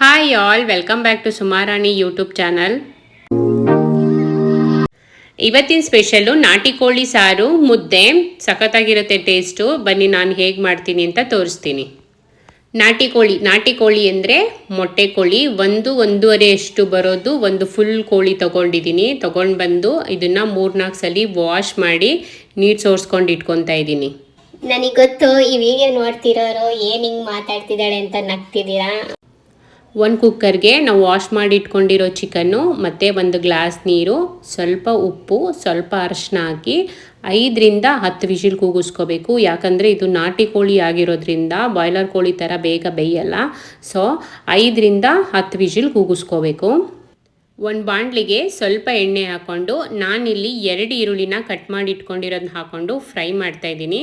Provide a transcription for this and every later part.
Hi all welcome back to Sumarani YouTube channel ಇವತ್ತಿನ special ನಾಟಿ ಕೋಳಿ ಸಾರು, ಮುದ್ದೆ, ಸಖತ್ತಾಗಿರುತ್ತೆ ಟೇಸ್ಟು ಬನ್ನಿ ನಾನು ಹೇಗೆ ಮಾಡ್ತೀನಿ ಅಂತ ತೋರಿಸ್ತೀನಿ. ನಾಟಿ ಕೋಳಿ ನಾಟಿ ಕೋಳಿ ಅಂದರೆ ಮೊಟ್ಟೆ ಕೋಳಿ. ಒಂದು, ಒಂದೂವರೆ ಅಷ್ಟು ಬರೋದು ಒಂದು ಫುಲ್ ಕೋಳಿ ತೊಗೊಂಡಿದ್ದೀನಿ ತೊಗೊಂಡು ಬಂದು ಇದನ್ನು ಮೂರ್ನಾಲ್ಕು ಸಲ ವಾಶ್ ಮಾಡಿ ನೀರು ಸೋರ್ಸ್ಕೊಂಡು ಇಟ್ಕೊತಾ ಇದ್ದೀನಿ ನನಗೆ ಗೊತ್ತು ಈ ವಿಡಿಯೋ ನೋಡ್ತಿರೋರು ಏನು ಹಿಂಗೆ ಮಾತಾಡ್ತಿದ್ದಾಳೆ ಅಂತ ನಗ್ತಿದ್ದೀರಾ? ಒಂದು ಕುಕ್ಕರ್ಗೆ ನಾವು ವಾಶ್ ಮಾಡಿ ಇಟ್ಕೊಂಡಿರೋ ಚಿಕನ್ನು ಮತ್ತು ಒಂದು ಗ್ಲಾಸ್ ನೀರು, ಸ್ವಲ್ಪ ಉಪ್ಪು, ಸ್ವಲ್ಪ ಅರಶಿನ ಹಾಕಿ ಐದರಿಂದ ಹತ್ತು ವಿಷಿಲ್ ಕೂಗಿಸ್ಕೋಬೇಕು. ಯಾಕಂದರೆ ಇದು ನಾಟಿ ಕೋಳಿ ಆಗಿರೋದ್ರಿಂದ ಬಾಯ್ಲರ್ ಕೋಳಿ ಥರ ಬೇಗ ಬೇಯಲ್ಲ. ಸೊ ಐದರಿಂದ ಹತ್ತು ವಿಷಿಲ್ ಕೂಗಿಸ್ಕೋಬೇಕು. ಒಂದು ಬಾಣಲಿಗೆ ಸ್ವಲ್ಪ ಎಣ್ಣೆ ಹಾಕ್ಕೊಂಡು ನಾನಿಲ್ಲಿ ಎರಡು ಈರುಳ್ಳಿನ ಕಟ್ ಮಾಡಿ ಇಟ್ಕೊಂಡಿರೋದನ್ನ ಹಾಕ್ಕೊಂಡು ಫ್ರೈ ಮಾಡ್ತಾಯಿದ್ದೀನಿ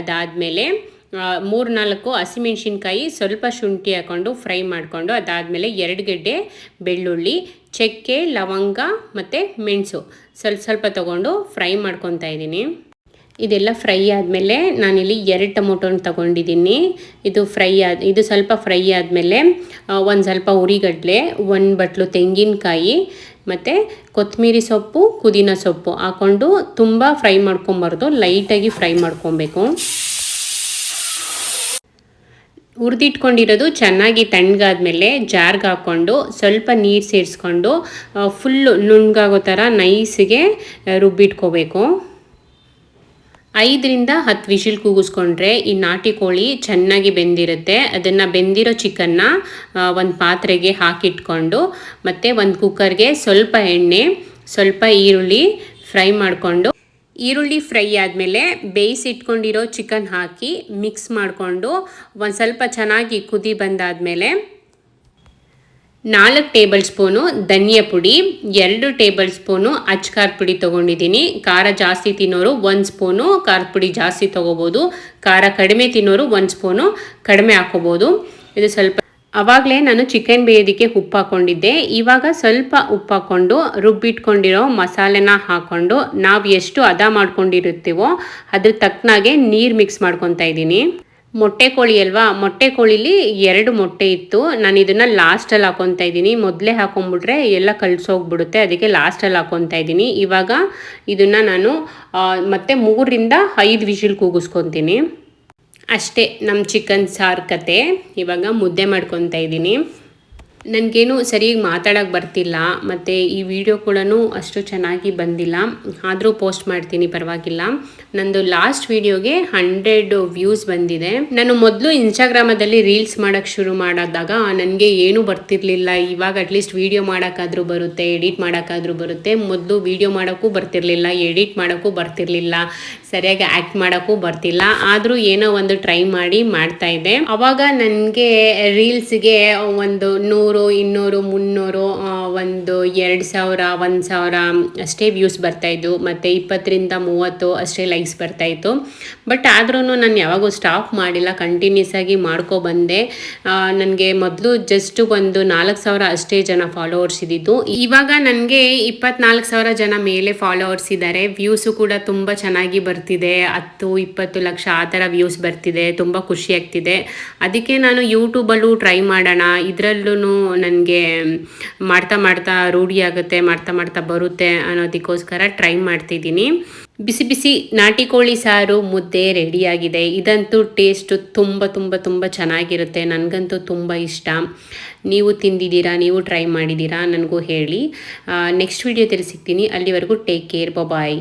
ಅದಾದಮೇಲೆ ಮೂರು ನಾಲ್ಕು ಹಸಿಮೆಣ್ಸಿನ್ಕಾಯಿ ಸ್ವಲ್ಪ ಶುಂಠಿ ಹಾಕ್ಕೊಂಡು ಫ್ರೈ ಮಾಡಿಕೊಂಡು ಅದಾದಮೇಲೆ ಎರಡು ಗೆಡ್ಡೆ ಬೆಳ್ಳುಳ್ಳಿ, ಚಕ್ಕೆ, ಲವಂಗ ಮತ್ತು ಮೆಣಸು ಸ್ವಲ್ಪ ಸ್ವಲ್ಪ ತೊಗೊಂಡು ಫ್ರೈ ಮಾಡ್ಕೊತಾ ಇದ್ದೀನಿ. ಇದೆಲ್ಲ ಫ್ರೈ ಆದಮೇಲೆ ನಾನಿಲ್ಲಿ ಎರಡು ಟೊಮೊಟೊನ ತಗೊಂಡಿದ್ದೀನಿ. ಇದು ಫ್ರೈ ಆದ, ಇದು ಸ್ವಲ್ಪ ಫ್ರೈ ಆದಮೇಲೆ ಒಂದು ಸ್ವಲ್ಪ ಉರಿಗಡ್ಲೆ, ಒಂದು ಬಟ್ಲು ತೆಂಗಿನಕಾಯಿ ಮತ್ತು ಕೊತ್ತಂಬರಿ ಸೊಪ್ಪು, ಪುದೀನ ಸೊಪ್ಪು ಹಾಕ್ಕೊಂಡು ತುಂಬ ಫ್ರೈ ಮಾಡ್ಕೊಬಾರ್ದು, ಲೈಟಾಗಿ ಫ್ರೈ ಮಾಡ್ಕೊಬೇಕು. ಹುರಿದಿಟ್ಕೊಂಡಿರೋದು ಚೆನ್ನಾಗಿ ತಣ್ಣಗಾದ್ಮೇಲೆ ಜಾರ್ಗೆ ಹಾಕ್ಕೊಂಡು ಸ್ವಲ್ಪ ನೀರು ಸೇರಿಸ್ಕೊಂಡು ಫುಲ್ಲು ನುಣ್ಣಗಾಗೋ ಥರ ನೈಸಿಗೆ ರುಬ್ಬಿಟ್ಕೋಬೇಕು. ಐದರಿಂದ ಹತ್ತು ವಿಷಿಲ್ ಕೂಗಿಸ್ಕೊಂಡ್ರೆ ಈ ನಾಟಿ ಕೋಳಿ ಚೆನ್ನಾಗಿ ಬೆಂದಿರುತ್ತೆ. ಅದನ್ನು ಬೆಂದಿರೋ ಚಿಕನ್ನ ಒಂದು ಪಾತ್ರೆಗೆ ಹಾಕಿಟ್ಕೊಂಡು, ಮತ್ತು ಒಂದು ಕುಕ್ಕರ್ಗೆ ಸ್ವಲ್ಪ ಎಣ್ಣೆ, ಸ್ವಲ್ಪ ಈರುಳ್ಳಿ, ಫ್ರೈ ಮಾಡಿಕೊಂಡು ಈರುಳ್ಳಿ ಫ್ರೈ ಆದಮೇಲೆ ಬೇಯಿಸಿಟ್ಕೊಂಡಿರೋ ಚಿಕನ್ ಹಾಕಿ ಮಿಕ್ಸ್ ಮಾಡಿಕೊಂಡು ಒಂದು ಸ್ವಲ್ಪ ಚೆನ್ನಾಗಿ ಕುದಿ ಬಂದಾದಮೇಲೆ ನಾಲ್ಕು ಟೇಬಲ್ ಸ್ಪೂನು ಧನಿಯಾ ಪುಡಿ, ಎರಡು ಟೇಬಲ್ ಸ್ಪೂನು ಅಚ್ಕಾರದ ಪುಡಿ ತೊಗೊಂಡಿದ್ದೀನಿ. ಖಾರ ಜಾಸ್ತಿ ತಿನ್ನೋರು ಒಂದು ಸ್ಪೂನು, ಖಾರದ ಪುಡಿ ಜಾಸ್ತಿ ತೊಗೋಬೋದು. ಖಾರ ಕಡಿಮೆ ತಿನ್ನೋರು ಒಂದು ಸ್ಪೂನು, ಕಡಿಮೆ ಹಾಕೋಬೋದು. ಇದು ಸ್ವಲ್ಪ ಆವಾಗಲೇ ನಾನು ಚಿಕನ್ ಬೇಯೋದಕ್ಕೆ ಉಪ್ಪು ಹಾಕ್ಕೊಂಡಿದ್ದೆ. ಇವಾಗ ಸ್ವಲ್ಪ ಉಪ್ಪು ಹಾಕ್ಕೊಂಡು ರುಬ್ಬಿಟ್ಕೊಂಡಿರೋ ಮಸಾಲೆನ ಹಾಕ್ಕೊಂಡು ನಾವು ಎಷ್ಟು ಹದ ಮಾಡ್ಕೊಂಡಿರುತ್ತೀವೋ ಅದ್ರ ತಕ್ಕನಾಗೆ ನೀರು ಮಿಕ್ಸ್ ಮಾಡ್ಕೊತಾ ಇದ್ದೀನಿ. ಮೊಟ್ಟೆ ಕೋಳಿ ಅಲ್ವಾ? ಮೊಟ್ಟೆ ಕೋಳಿಲಿ ಎರಡು ಮೊಟ್ಟೆ ಇತ್ತು. ನಾನು ಇದನ್ನು ಲಾಸ್ಟಲ್ಲಿ ಹಾಕೊತಾ ಇದ್ದೀನಿ. ಮೊದಲೇ ಹಾಕೊಂಡ್ಬಿಟ್ರೆ ಎಲ್ಲ ಕಳ್ಸೋಗ್ಬಿಡುತ್ತೆ ಅದಕ್ಕೆ ಲಾಸ್ಟಲ್ಲಿ ಹಾಕೊತಾ ಇದ್ದೀನಿ. ಇವಾಗ ಇದನ್ನು ನಾನು ಮತ್ತೆ ಮೂರರಿಂದ ಐದು ವಿಷಿಲ್ ಕೂಗಿಸ್ಕೊತೀನಿ. ಅಷ್ಟೇ ನಮ್ಮ ಚಿಕನ್ ಸಾರು ಕತೆ. ಇವಾಗ ಮುದ್ದೆ ಮಾಡ್ಕೊತಾ ಇದ್ದೀನಿ. ನನಗೇನು ಸರಿಯಾಗಿ ಮಾತಾಡೋಕ್ಕೆ ಬರ್ತಿಲ್ಲ, ಮತ್ತು ಈ ವಿಡಿಯೋ ಕೂಡ ಅಷ್ಟು ಚೆನ್ನಾಗಿ ಬಂದಿಲ್ಲ. ಆದರೂ ಪೋಸ್ಟ್ ಮಾಡ್ತೀನಿ, ಪರವಾಗಿಲ್ಲ. ನಂದು ಲಾಸ್ಟ್ ವಿಡಿಯೋಗೆ ಹಂಡ್ರೆಡ್ ವ್ಯೂಸ್ ಬಂದಿದೆ. ನಾನು ಮೊದಲು ಇನ್ಸ್ಟಾಗ್ರಾಮದಲ್ಲಿ ರೀಲ್ಸ್ ಮಾಡೋಕ್ಕೆ ಶುರು ಮಾಡಿದಾಗ ನನಗೆ ಏನೂ ಬರ್ತಿರ್ಲಿಲ್ಲ. ಇವಾಗ ಅಟ್ಲೀಸ್ಟ್ ವಿಡಿಯೋ ಮಾಡೋಕ್ಕಾದರೂ ಬರುತ್ತೆ ಎಡಿಟ್ ಮಾಡೋಕ್ಕಾದರೂ ಬರುತ್ತೆ. ಮೊದಲು ವಿಡಿಯೋ ಮಾಡೋಕ್ಕೂ ಬರ್ತಿರ್ಲಿಲ್ಲ ಎಡಿಟ್ ಮಾಡೋಕ್ಕೂ ಬರ್ತಿರ್ಲಿಲ್ಲ, ಸರಿಯಾಗಿ ಆ್ಯಕ್ಟ್ ಮಾಡೋಕ್ಕೂ ಬರ್ತಿಲ್ಲ. ಆದರೂ ಏನೋ ಒಂದು ಟ್ರೈ ಮಾಡಿ ಮಾಡ್ತಾ ಇದ್ದೆ. ಅವಾಗ ನನಗೆ ರೀಲ್ಸ್ಗೆ ಒಂದು ನೂರು ಇನ್ನೂರು, ಮುನ್ನೂರು ಒಂದು ಎರಡು ಸಾವಿರ, ಒಂದು ಸಾವಿರ ಅಷ್ಟೇ ವ್ಯೂಸ್ ಬರ್ತಾಯಿದ್ದು ಮತ್ತು ಇಪ್ಪತ್ತರಿಂದ ಮೂವತ್ತು ಅಷ್ಟೇ ಲೈಕ್ಸ್ ಬರ್ತಾಯಿತ್ತು ಬಟ್ ಆದ್ರೂ ನಾನು ಯಾವಾಗೂ ಸ್ಟಾಪ್ ಮಾಡಿಲ್ಲ. ಕಂಟಿನ್ಯೂಸ್ ಆಗಿ ಮಾಡ್ಕೊ ಬಂದೆ. ನನಗೆ ಮೊದಲು ಜಸ್ಟ್ ಒಂದು ನಾಲ್ಕು ಸಾವಿರ ಅಷ್ಟೇ ಜನ ಫಾಲೋವರ್ಸ್ ಇದ್ದಿದ್ದು. ಇವಾಗ ನನಗೆ ಇಪ್ಪತ್ನಾಲ್ಕು ಸಾವಿರ ಜನ ಮೇಲೆ ಫಾಲೋವರ್ಸ್ ಇದ್ದಾರೆ ವ್ಯೂಸು ಕೂಡ ತುಂಬ ಚೆನ್ನಾಗಿ ಬರ್ತಿದೆ. ಹತ್ತು, ಇಪ್ಪತ್ತು ಲಕ್ಷ ಆ ಥರ ವ್ಯೂಸ್ ಬರ್ತಿದೆ. ತುಂಬ ಖುಷಿ ಆಗ್ತಿದೆ. ಅದಕ್ಕೆ ನಾನು ಯೂಟ್ಯೂಬಲ್ಲೂ ಟ್ರೈ ಮಾಡೋಣ. ಇದರಲ್ಲೂ ನನಗೆ ಮಾಡ್ತಾ ಮಾಡ್ತಾ ರೂಢಿಯಾಗುತ್ತೆ ಮಾಡ್ತಾ ಮಾಡ್ತಾ ಬರುತ್ತೆ ಅನ್ನೋದಕ್ಕೋಸ್ಕರ ಟ್ರೈ ಮಾಡ್ತಿದ್ದೀನಿ. ಬಿಸಿ ಬಿಸಿ ನಾಟಿ ಕೋಳಿ ಸಾರು ಮುದ್ದೆ ರೆಡಿಯಾಗಿದೆ ಇದಂತೂ ಟೇಸ್ಟು ತುಂಬ ತುಂಬ ತುಂಬ ಚೆನ್ನಾಗಿರುತ್ತೆ. ನನಗಂತೂ ತುಂಬ ಇಷ್ಟ. ನೀವು ತಿಂದಿದ್ದೀರಾ, ನೀವು ಟ್ರೈ ಮಾಡಿದ್ದೀರಾ, ನನಗೂ ಹೇಳಿ. ನೆಕ್ಸ್ಟ್ ವಿಡಿಯೋ ಸಿಗ್ತೀನಿ. ಅಲ್ಲಿವರೆಗೂ ಟೇಕ್ ಕೇರ್ ಬಾಯ್